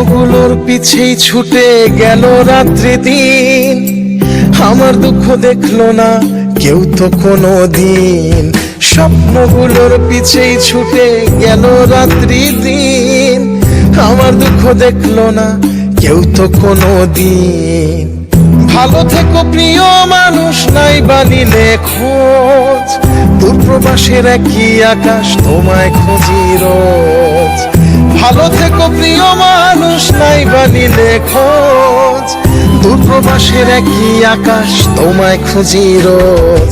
স্বপ্নগুলোর পিছেই ছুটে গেল রাত্রি দিন। আমার দুঃখ দেখল না, কেউ তো কোনো দিন স্বপ্নগুলোর পিছেই ছুটে গেল রাত্রি দিন। আমার দুঃখ দেখল না, কেউ তো কোনো দিন ভালো থেকো প্রিয় মানুষ, নাই বানিলে খোঁজ। দূরপ্রবাসের একই আকাশ, তোমায় খুঁজি রোজ। ভালো থেকো প্রিয় মানুষ নাই বানিলে খোঁজ দূরপ্রবাসের একই আকাশ, তোমায় খুঁজি রোজ।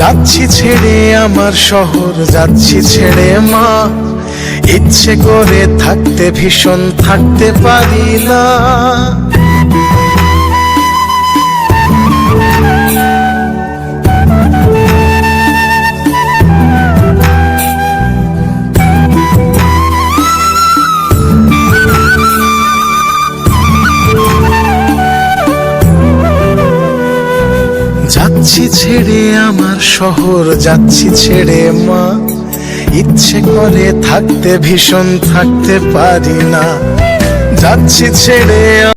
যাচ্ছি ছেড়ে আমার শহর, যাচ্ছি ছেড়ে মা। ইচ্ছে করে থাকতে ভীষণ, থাকতে পারি না। যাচ্ছি ছেড়ে আমার শহর, যাচ্ছি ছেড়ে মা। ইচ্ছে করে থাকতে ভীষণ, থাকতে পারি না। যাচ্ছি ছেড়ে